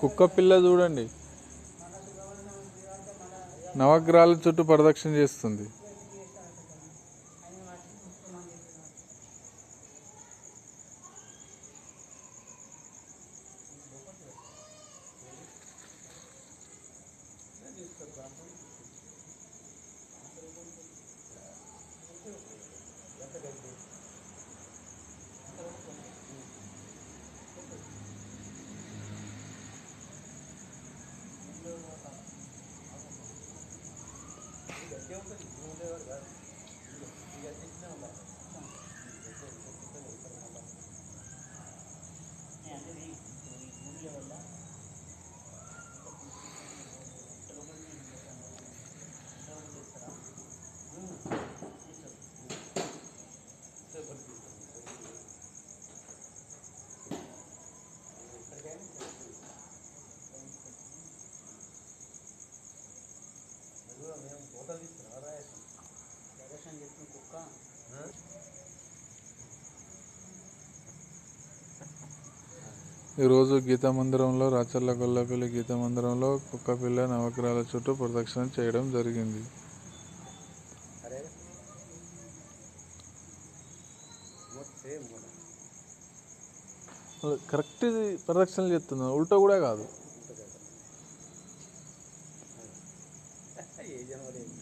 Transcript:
కుక్క పిల్ల చూడండి. నవగ్రహాల చుట్టూ ప్రదక్షిణ చేస్తుంది. ఈరోజు గీతా మందిరంలో రాచర్ల గొల్లపల్లి గీతా మందిరంలో కుక్క పిల్ల నవగ్రహాల చుట్టూ ప్రదక్షిణ చేయడం జరిగింది. కరెక్ట్ ప్రదక్షిణ చేస్తున్నా ఉల్టా కూడా కాదు. no